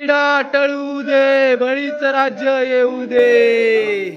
क्रीडा टळू दे बळीचं राज्य येऊ दे.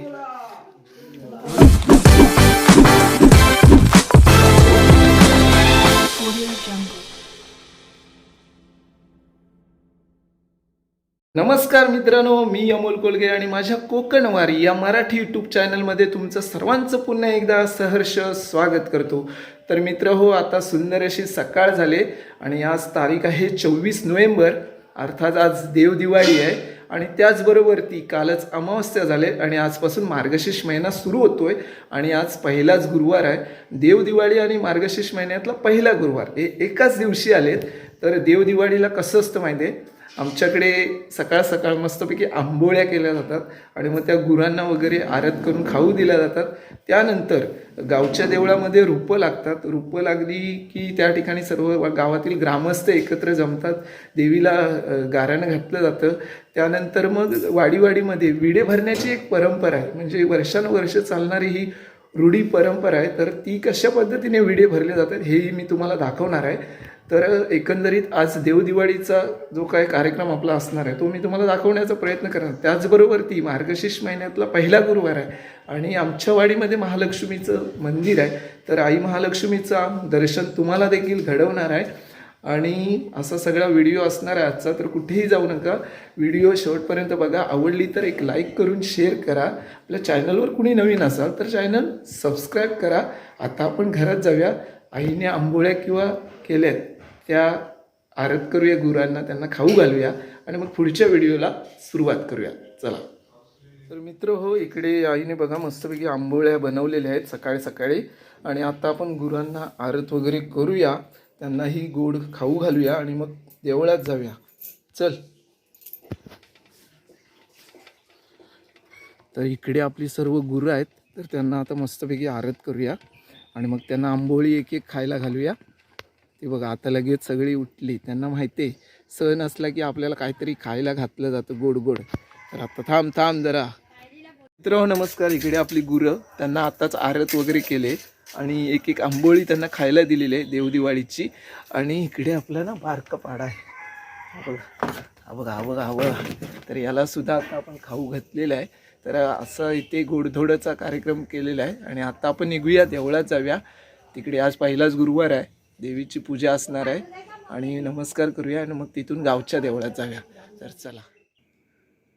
नमस्कार मित्रांनो मी अमोल कोलगे आणि माझ्या कोकणवारी या मराठी यूट्यूब चॅनलमध्ये तुमचं सर्वांचं पुन्हा एकदा सहर्ष स्वागत करतो. तर मित्र हो आता सुंदर अशी सकाळ झाले आणि आज तारीख आहे चोवीस नोव्हेंबर. अर्थात आज देवदिवाळी आहे आणि त्याचबरोबर ती कालच अमावस्या झाले आणि आजपासून मार्गशीर्ष महिना सुरू होतोय आणि आज पहिलाच गुरुवार आहे. देवदिवाळी आणि मार्गशीर्ष महिन्यातला पहिला गुरुवार. हे एकाच दिवशी आलेत. तर देवदिवाळीला कसं असतं माहिती आहे आमच्याकडे सकाळ सकाळ मस्तपैकी आंबोळ्या केल्या जातात आणि मग त्या गुरांना वगैरे आरत करून खाऊ दिल्या जातात. त्यानंतर गावच्या देवळामध्ये रूपं लागतात. रूपं लागली की त्या ठिकाणी सर्व गावातील ग्रामस्थ एकत्र जमतात. देवीला गारानं घातलं जातं. त्यानंतर मग वाडीवाडीमध्ये विडे भरण्याची एक परंपरा आहे. म्हणजे वर्षानुवर्ष चालणारी ही रूढी परंपरा आहे. तर ती कशा पद्धतीने विडे भरले जातात हेही मी तुम्हाला दाखवणार आहे. तर एकंदरीत आज देवदिवाळीचा जो काय कार्यक्रम आपला असणार आहे तो मी तुम्हाला दाखवण्याचा प्रयत्न करणार. त्याचबरोबर ती मार्गशीर्ष महिन्यातला पहिला गुरुवार आहे आणि आमच्या वाडीमध्ये महालक्ष्मीचं मंदिर आहे. तर आई महालक्ष्मीचा दर्शन तुम्हाला देखील घडवणार आहे. आणि असा सगळा व्हिडिओ असणार आहे आजचा तर कुठेही जाऊ नका. व्हिडिओ शेवटपर्यंत बघा. आवडली तर एक लाईक करून शेअर करा. आपल्या चॅनलवर कुणी नवीन असाल तर चॅनल सबस्क्राईब करा. आता आपण घरात जाऊया. आईने आंबोळ्या किंवा केल्यात. त्या आरत करूया गुरांना त्यांना खाऊ घालूया आणि मग पुढच्या व्हिडिओला सुरुवात करूया. चला. तर मित्र हो इकडे आईने बघा मस्तपैकी आंबोळ्या बनवलेल्या आहेत सकाळी सकाळी. आणि आता आपण गुरांना आरत वगैरे करूया त्यांनाही गोड खाऊ घालूया आणि मग देवळात जाऊया. चल. तर इकडे आपली सर्व गुरं आहेत तर त्यांना आता मस्तपैकी आरत करूया आणि मग त्यांना आंबोळी एक एक खायला घालूया. ते बघा आता लगेच सगळी उठली. त्यांना माहिती आहे सण असला की आपल्याला काहीतरी खायला घातलं जातं गोड गोड. तर आता थांब थांब जरा. मित्र नमस्कार. इकडे आपली गुरं त्यांना आताच आरत वगैरे केले आणि एक एक आंबोळी त्यांना खायला दिलेली आहे देवदिवाळीची. आणि इकडे आपला ना बारका पाडा आहे. हा बघा हा बघा हा बघा बघा. तर याला सुद्धा आता आपण खाऊ घातलेलं आहे. तर असं इथे गोडधोडाचा कार्यक्रम केलेला आहे. आणि आता आपण निघूया देवळात जाऊया. तिकडे आज पहिलाच गुरुवार आहे. देवीची पूजा असणार आहे. आणि नमस्कार करूया आणि मग तिथून गावच्या देवळात जाऊया. तर चला.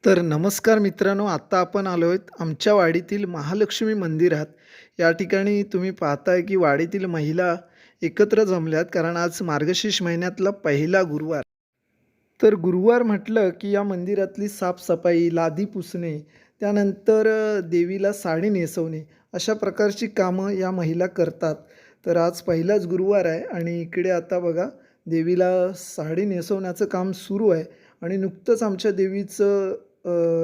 तर नमस्कार मित्रांनो आत्ता आपण आलो आहेत आमच्या वाडीतील महालक्ष्मी मंदिरात. या ठिकाणी तुम्ही पाहताय की वाडीतील महिला एकत्र जमल्यात कारण आज मार्गशीर्ष महिन्यातला पहिला गुरुवार. तर गुरुवार म्हटलं की या मंदिरातली साफसफाई लादी पुसणे त्यानंतर देवीला साडी नेसवणे अशा प्रकारची कामं या महिला करतात. तर आज पहिलाच गुरुवार आहे आणि इकडे आता बघा देवीला साडी नेसवण्याचं काम सुरू आहे आणि नुकतंच आमच्या देवीचं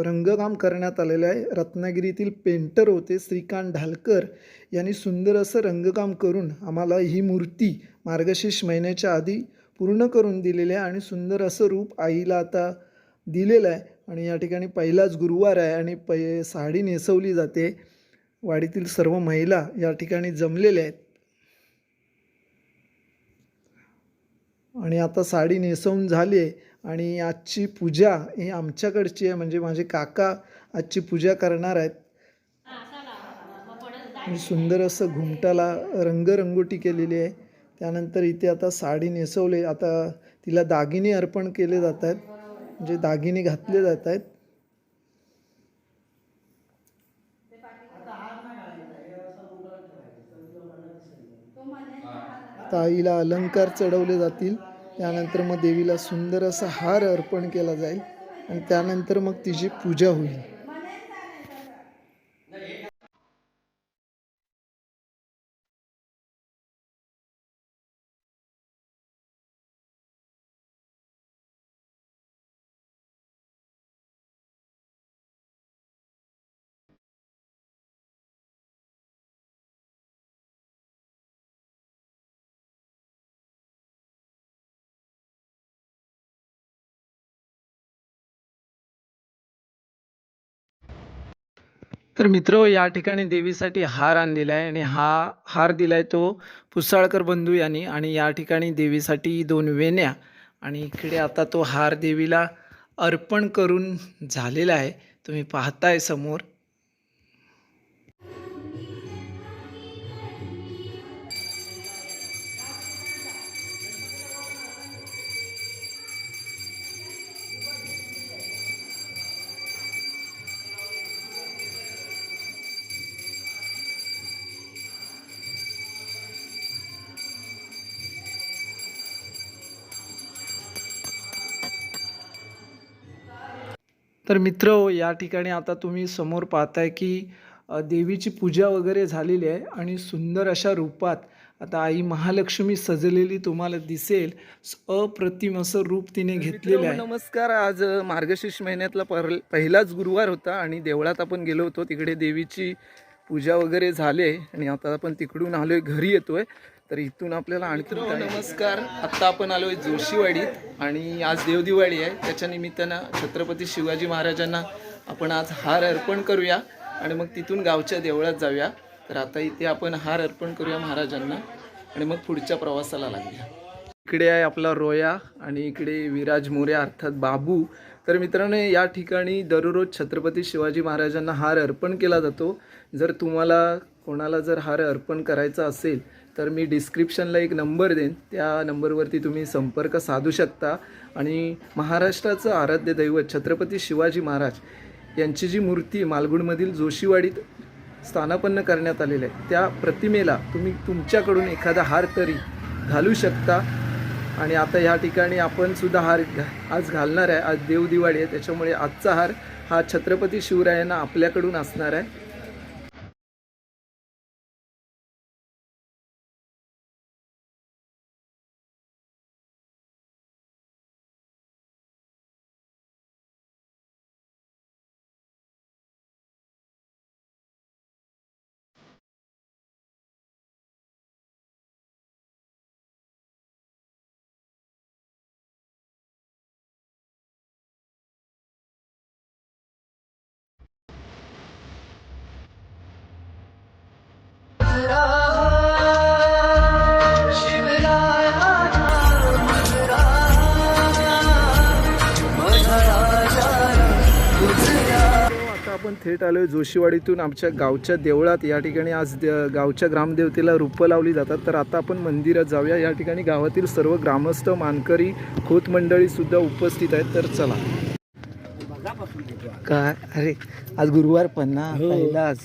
रंगकाम करण्यात आलेलं आहे. रत्नागिरीतील पेंटर होते श्रीकांत ढालकर यांनी सुंदर असं रंगकाम करून आम्हाला ही मूर्ती मार्गशीर्ष महिन्याच्या आधी पूर्ण करून दिलेली आहे आणि सुंदर असं रूप आईला आता दिलेलं आहे. आणि या ठिकाणी पहिलाच गुरुवार आहे आणि पै साडी नेसवली जाते. वाडीतील सर्व महिला या ठिकाणी जमलेल्या आहेत. आणि आता साडी नेसवून झाली आहे आणि आजची पूजा ही आमच्याकडची आहे. म्हणजे माझे काका आजची पूजा करणार आहेत. सुंदर असं घुमटाला रंगरंगोटी केलेली आहे. त्यानंतर इथे आता साडी नेसवले आता तिला दागिने अर्पण केले जात आहेत. म्हणजे दागिने घातले जात आहेत. ताईला अलंकार चढवले जातील. त्यानंतर मग देवीला सुंदर असा हार अर्पण केला जाईल. आणि त्यानंतर मग तिची पूजा होईल. तर मित्र या ठिकाणी देवीसाठी हार आणलेला आहे आणि हा हार दिलाय तो पुसाळकर बंधू यांनी आणि या ठिकाणी देवीसाठी दोन वेण्या आणि इकडे आता तो हार देवीला अर्पण करून झालेला आहे. तुम्ही पाहताय समोर. तर मित्र या ठिकाणी आता तुम्ही समोर पाहताय की देवीची पूजा वगैरे झालेली आहे आणि सुंदर अशा रूपात आता आई महालक्ष्मी सजलेली तुम्हाला दिसेल. अप्रतिम असं रूप तिने घेतलेलं आहे. नमस्कार. आज मार्गशीर्ष महिन्यातला पर पहिलाच गुरुवार होता आणि देवळात आपण गेलो होतो. तिकडे देवीची पूजा वगैरे झाले आणि आता आपण तिकडून आलोय घरी येतोय. तर इथून आपल्याला आणखी नमस्कार. आत्ता आपण आलोय जोशीवाडीत आणि आज देवदिवाळी आहे. त्याच्या निमित्तानं छत्रपती शिवाजी महाराजांना आपण आज हार अर्पण करूया आणि मग तिथून गावच्या देवळात जाऊया. तर आता इथे आपण हार अर्पण करूया महाराजांना आणि मग पुढच्या प्रवासाला लागूया. इकडे आहे आपला रोया आणि इकडे विराज मोरे अर्थात बाबू. तर मित्रांनो या ठिकाणी दररोज छत्रपती शिवाजी महाराजांना हार अर्पण केला जातो. जर तुम्हाला कोणाला जर हार अर्पण करायचा असेल तर मी डिस्क्रिप्शनला एक नंबर देईन. त्या नंबरवरती तुम्ही संपर्क साधू शकता. आणि महाराष्ट्राचं आराध्य दैवत छत्रपती शिवाजी महाराज यांची जी मूर्ती मालगुणमधील जोशीवाडीत स्थानापन्न करण्यात आलेलं आहे त्या प्रतिमेला तुम्ही तुमच्याकडून एखादा हार तरी घालू शकता. आणि आता ह्या ठिकाणी आपण सुद्धा हार घा- आज घालणार आहे. आज देवदिवाळी आहे. त्याच्यामुळे आजचा हार हा छत्रपती शिवरायांना आपल्याकडून असणार आहे. आपण थेट आलोय जोशीवाडीतून आमच्या गावच्या देवळात. या ठिकाणी आज द- गावच्या ग्रामदेवतेला रूपं लावली जातात. तर आता आपण मंदिरात जाऊया. या ठिकाणी गावातील सर्व ग्रामस्थ मानकरी खोत मंडळी सुद्धा उपस्थित आहेत. तर चला. काय? अरे आज गुरुवार पण ना? पहिला आज.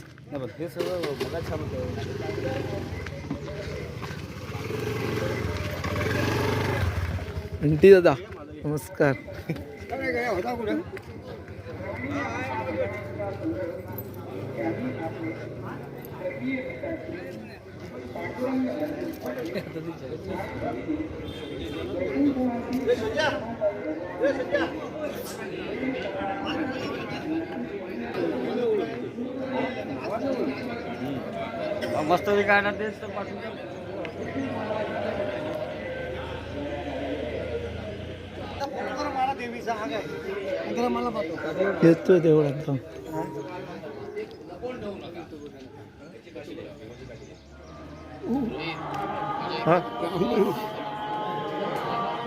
दादा नमस्कार. मस्त काय ना तेच तर पाठवून द्या. येतो देवळात जाऊन. हा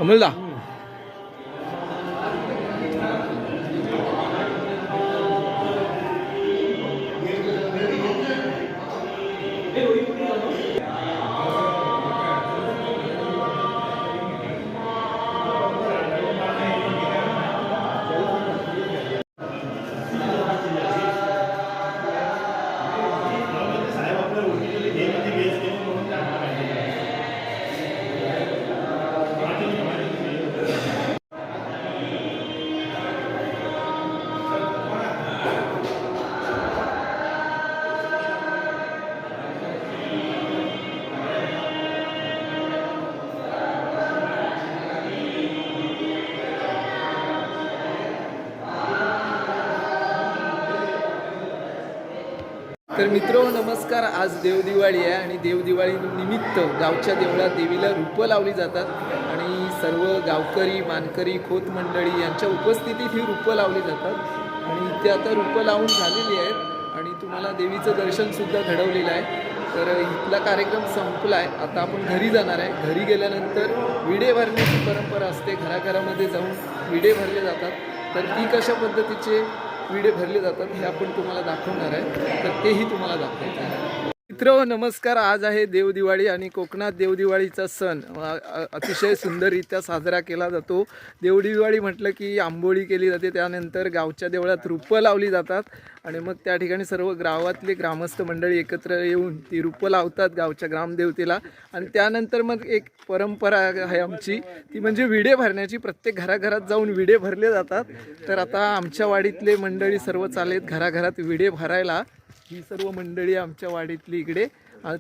अमलदा मित्र नमस्कार. आज देवदिवाळी आहे आणि देवदिवाळी निमित्त गावच्या देवळात देवीला रूपं लावली जातात आणि सर्व गावकरी मानकरी खोत मंडळी यांच्या उपस्थितीत ही रूपं लावली जातात. आणि ते आता रूपं लावून झालेली आहेत आणि तुम्हाला देवीचं दर्शनसुद्धा घडवलेलं आहे. तर इथला कार्यक्रम संपला आहे आता आपण घरी जाणार आहे. घरी गेल्यानंतर विडे भरण्याची परंपरा असते. घराघरामध्ये जाऊन विडे भरले जातात. तर ती कशा पद्धतीचे विडे भरले जातात हे आपण तुम्हाला दाखवणार आहे. तर तेही तुम्हाला दाखवायचं आहे. मित्र नमस्कार. आज आहे देवदिवाळी आणि कोकणात देवदिवाळीचा सण. अतिशय सुंदररित्या साजरा केला जातो. देवदिवाळी म्हटलं की आंबोळी केली जाते. त्यानंतर गावच्या देवळात रूपं लावली जातात आणि मग त्या ठिकाणी सर्व गावातले ग्रामस्थ मंडळी एकत्र येऊन ती रूपं लावतात गावच्या ग्रामदेवतेला. आणि त्यानंतर मग एक परंपरा आहे आमची. ती म्हणजे विडे भरण्याची. प्रत्येक घराघरात जाऊन विडे भरले जातात. तर आता आमच्या वाडीतले मंडळी सर्व चालेत घराघरात विडे भरायला. ही सर्व मंडळी आमच्या वाडीतली इकडे.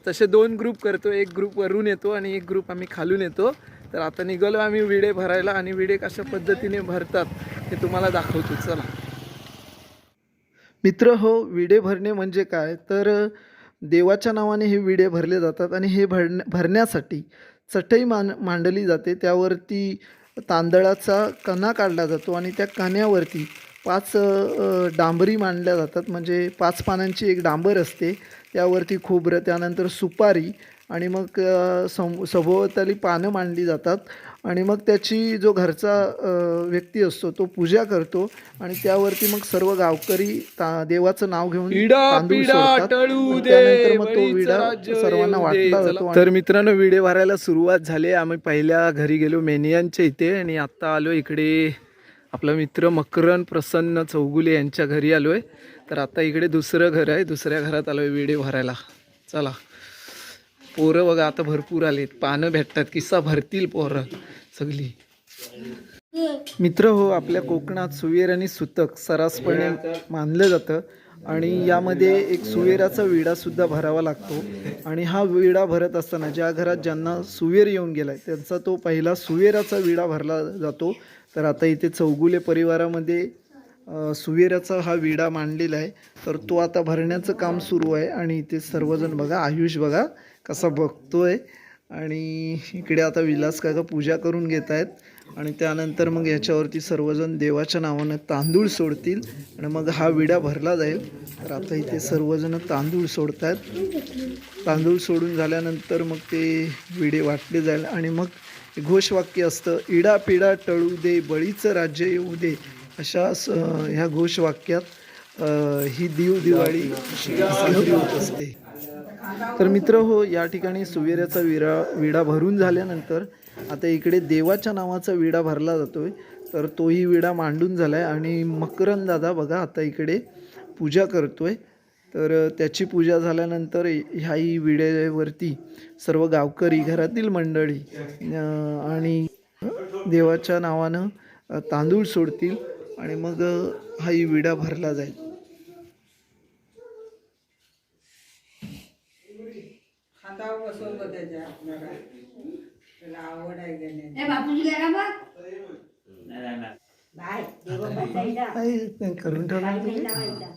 तसे दोन ग्रुप करतो. एक ग्रुप वरून येतो आणि एक ग्रुप आम्ही खालून येतो. तर आता निघालो आम्ही विडे भरायला आणि विडे कशा पद्धतीने भरतात हे तुम्हाला दाखवतो. चला. मित्र हो विडे भरणे म्हणजे काय? तर देवाच्या नावाने हे विडे भरले जातात आणि हे भरण्या भरण्यासाठी चटई मान मांडली जाते. त्यावरती तांदळाचा कणा काढला जातो आणि त्या कण्यावरती पाच डांबरी मांडल्या जातात. म्हणजे पाच पानांची एक डांबर असते. त्यावरती खोबरं त्यानंतर सुपारी आणि मग सम सभोवताली पानं मांडली जातात. आणि मग त्याची जो घरचा व्यक्ती असतो तो पूजा करतो आणि त्यावरती मग सर्व गावकरी ता- देवाचं नाव घेऊन तांदूळ सोडतात. आणि त्यानंतर मग तो विडा सर्वांना वाटला जातो तर मित्रांनो विडे भरायला सुरुवात झाली. आम्ही पहिल्या घरी गेलो मेनियांच्या इथे. आणि आता आलो इकडे. आपला मित्र मकरन प्रसन्न चौगुले यांच्या घरी आलो आहे तर आता इकडे दुसरं घर आहे. दुसऱ्या घरात आलो आहे विडे भरायला. चला. पोरं बघा आता भरपूर आलेत. पानं भेटतात. किस्सा भरतील पोरं. सगळी. मित्र हो आपल्या कोकणात सुवेर आणि सुतक सरासपणे मानलं जातं. आणि यामध्ये एक सुवेराचा विडासुद्धा भरावा लागतो. आणि हा विडा भरत असताना ज्या घरात ज्यांना सुवेर येऊन गेला आहे त्यांचा तो पहिला सुवेराचा विडा भरला जातो. तर आता इथे चौगुले परिवारामध्ये सुवेराचा हा विडा मांडलेला आहे. तर तो आता भरण्याचं काम सुरू आहे. आणि इथे सर्वजण बघा आयुष बघा कसा बघतोय. आणि इकडे आता विलास काका पूजा करून घेत आहेत आणि त्यानंतर मग याच्यावरती सर्वजण देवाच्या नावानं तांदूळ सोडतील आणि मग हा विडा भरला जाईल. तर आता इथे सर्वजण तांदूळ सोडतात तांदूळ सोडून झाल्यानंतर मग ते विडे वाटले जाईल. आणि मग घोषवाक्य असतं इडा पिडा टळू दे बळीचं राज्य येऊ दे. अशा स ह्या घोषवाक्यात ही दिव दिवाळी साजरी होत असते. तर मित्र हो या ठिकाणी सुवेऱ्याचा विरा विडा भरून झाल्यानंतर आता इकडे देवाच्या नावाचा विडा भरला जातो आहे तर तोही विडा मांडून झाला आहे आणि मकरन दादा बघा आता इकडे पूजा करतो आहे तर त्याची पूजा झाल्यानंतर ह्याही विड्यावरती सर्व गावकरी घरातील मंडळी आणि देवाच्या नावानं तांदूळ सोडतील आणि मग हाही विडा भरला जाईल. त्याला आवड आहे ए बापूजी गेला बघ. बाय. देव बसायला काही नाही करून ठेवलं का?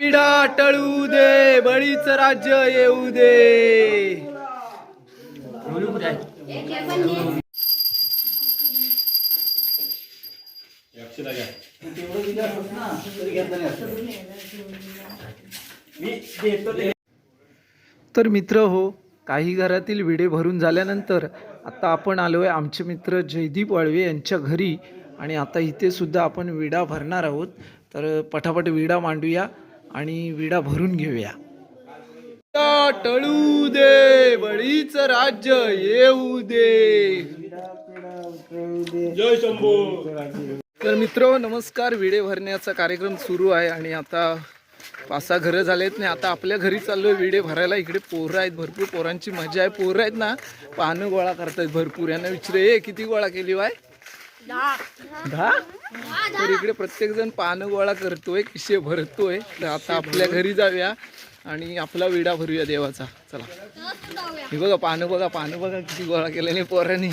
पिढा टळू दे बळीचं राज्य येऊ दे. तर मित्र हो काही घरातील विडे भरून झाल्यानंतर आता आपण आलो आहे आमचे मित्र जयदीप वाळवे यांच्या घरी. आणि आता इथे सुद्धा आपण विडा भरणार आहोत. तर पटापट विडा मांडूया. आणि विडा भरून घेऊया. टळू दे बळीचं राज्य येऊ दे. तर मित्र नमस्कार. विडे भरण्याचा कार्यक्रम सुरू आहे आणि आता पाच सहा घरं झालेत नाही आता आपल्या घरी चाललोय विडे भरायला. इकडे पोरं आहेत भरपूर. पोरांची मजा आहे. पोरं आहेत ना पानं गोळा करतायत भरपूर. यांना विचारे "ए, किती गोळा केली वाय दहा तर इकडे प्रत्येक जण पानं गोळा करतोय किशे भरतोय. तर आता आपल्या घरी जाऊया आणि आपला विडा भरूया देवाचा. चला. हे बघा पानं बघा पानं बघा किती गोळा केल्याने पोरांनी.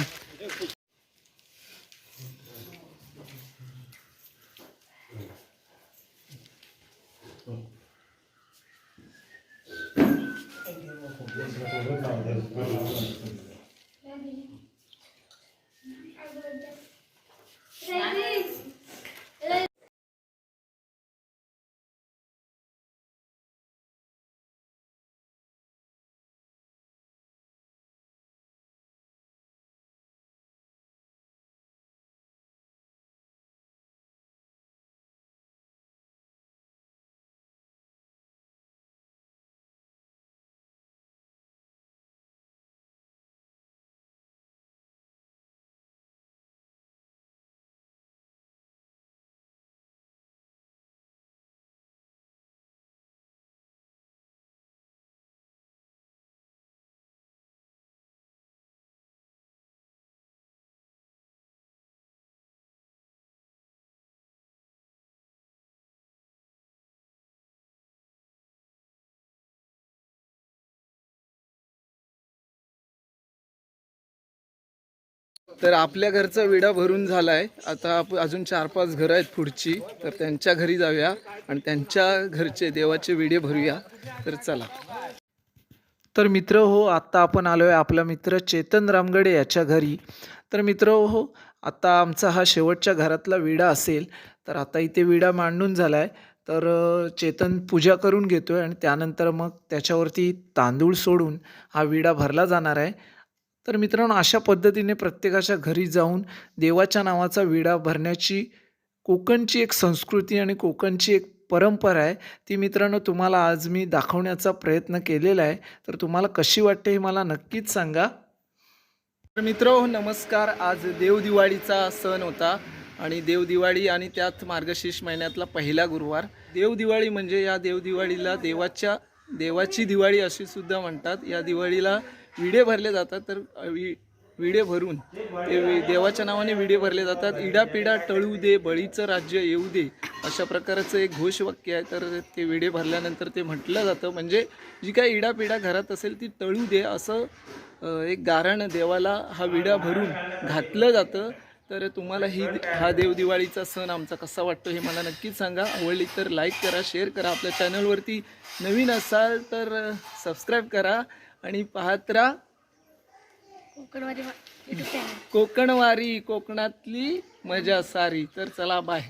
तर आपल्या घरचा विडा भरून झालाय. आता आप अजून चार पाच घरं आहेत पुढची. तर त्यांच्या घरी जाऊया आणि त्यांच्या घरचे देवाचे विडे भरूया. तर चला. तर मित्र हो आत्ता आपण आलो आहे आपला मित्र चेतन रामगडे याच्या घरी. तर मित्र हो आता आमचा हा शेवटच्या घरातला विडा असेल तर आता इथे विडा मांडून झाला आहे तर चेतन पूजा करून घेतो आहे आणि त्यानंतर मग त्याच्यावरती तांदूळ सोडून हा विडा भरला जाणार आहे. तर मित्रांनो अशा पद्धतीने प्रत्येकाच्या घरी जाऊन देवाच्या नावाचा विडा भरण्याची कोकणची एक संस्कृती आणि कोकणची एक परंपरा आहे ती मित्रांनो तुम्हाला आज मी दाखवण्याचा प्रयत्न केलेला आहे. तर तुम्हाला कशी वाटते हे मला नक्कीच सांगा. तर मित्र नमस्कार. आज देवदिवाळीचा सण होता आणि देवदिवाळी आणि त्यात मार्गशीर्ष महिन्यातला पहिला गुरुवार. देवदिवाळी म्हणजे या देवदिवाळीला देवाच्या देवाची दिवाळी अशी सुद्धा म्हणतात. या दिवाळीला विडे भरले जातात तर वि विडे भरून ते देवाच्या नावाने विडे भरले जातात. इडापिडा टळू दे बळीचं राज्य येऊ दे अशा प्रकारचं एक घोषवाक्य आहे. तर ते विडे भरल्यानंतर ते म्हटलं जातं. म्हणजे जी काय इडापिडा घरात असेल ती टळू दे असं एक गारण देवाला हा विडा भरून घातलं जातं. तर तुम्हाला ही हा देवदिवाळीचा सण आमचा कसा वाटतो हे मला नक्कीच सांगा. आवडली तर लाईक करा शेअर करा. आपल्या चॅनलवरती नवीन असाल तर सबस्क्राईब करा. आणि पाहत राहा कोकणवारी कोकणातली मजा सारी. तर चला बाय